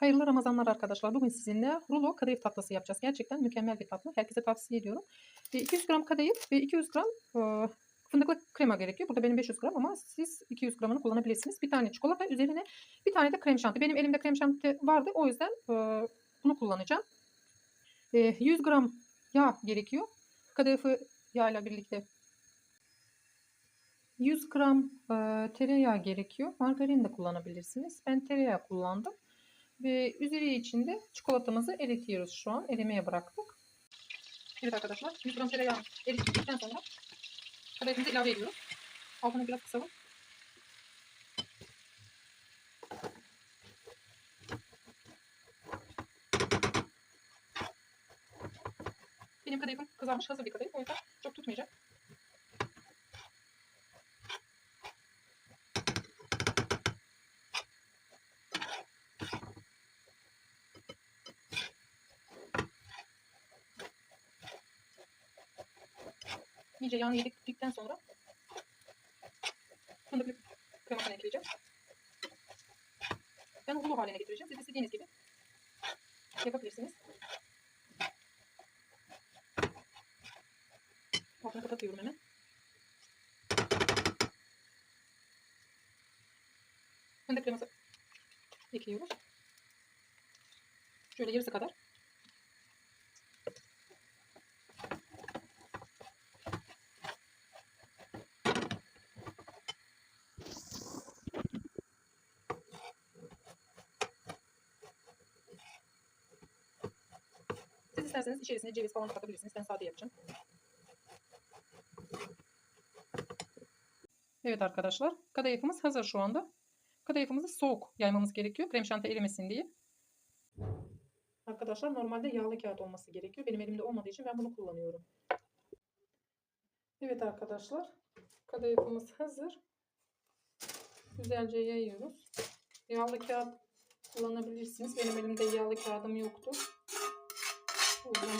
Hayırlı Ramazanlar arkadaşlar. Bugün sizinle rulo kadayıf tatlısı yapacağız. Gerçekten mükemmel bir tatlı. Herkese tavsiye ediyorum. E, 200 gram kadayıf ve 200 gram e, fındıklı krema gerekiyor. Burada benim 500 gram ama siz 200 gramını kullanabilirsiniz. Bir tane çikolata üzerine bir tane de krem şanti. Benim elimde krem şanti vardı. O yüzden e, bunu kullanacağım. E, 100 gram yağ gerekiyor. Kadayıfı yağla birlikte 100 gram e, tereyağı gerekiyor. Margarin de kullanabilirsiniz. Ben tereyağı kullandım. Ve üzeri içinde çikolatamızı eritiyoruz şu an. Erimeye bıraktık. Evet arkadaşlar 100 gram tereyağı erittikten sonra kadayıfımızı ilave ediyoruz. Altını biraz kısalım. Benim kadayıfım kızarmış hazır bir kadayıf. O yüzden çok tutmayacak. İyice yağını yedikten sonra fındıklı kremasını ekleyeceğim. Ben ulu haline getireceğim. Siz istediğiniz gibi yapabilirsiniz. Altını kapatıyorum hemen. Fındık kreması ekliyoruz. Şöyle yarısı kadar. İsterseniz içerisine ceviz falan katabilirsiniz. Ben sade yapacağım. Evet arkadaşlar. Kadayıfımız hazır şu anda. Kadayıfımızı soğuk yaymamız gerekiyor. Krem şanti erimesin diye. Arkadaşlar normalde yağlı kağıt olması gerekiyor. Benim elimde olmadığı için ben bunu kullanıyorum. Evet arkadaşlar. Kadayıfımız hazır. Güzelce yayıyoruz. Yağlı kağıt kullanabilirsiniz. Benim elimde yağlı kağıdım yoktu.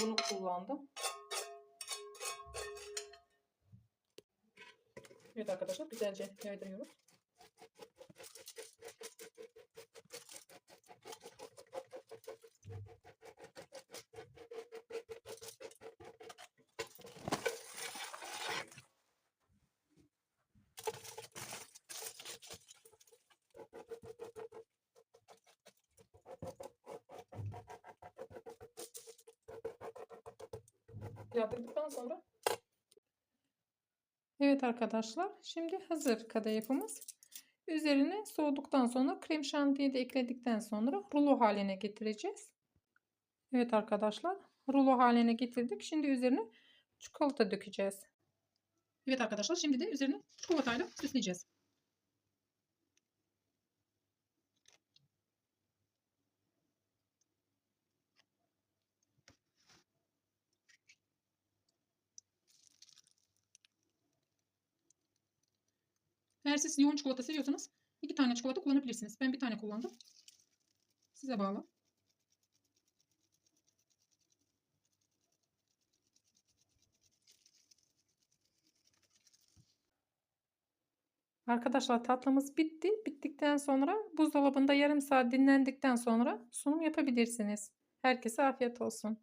Bunu kullandım. Evet arkadaşlar güzelce yaydırıyoruz. Yağdırdıktan sonra Evet arkadaşlar şimdi hazır kadayıfımız. Üzerine soğuduktan sonra krem şantiyi de ekledikten sonra rulo haline getireceğiz. Evet arkadaşlar rulo haline getirdik. Şimdi üzerine çikolata dökeceğiz. Evet arkadaşlar şimdi de üzerine çikolatayla süsleyeceğiz. Eğer siz yoğun çikolata seviyorsanız iki tane çikolata kullanabilirsiniz. Ben bir tane kullandım. Size bağlı. Arkadaşlar tatlımız bitti. Bittikten sonra buzdolabında yarım saat dinlendikten sonra sunum yapabilirsiniz. Herkese afiyet olsun.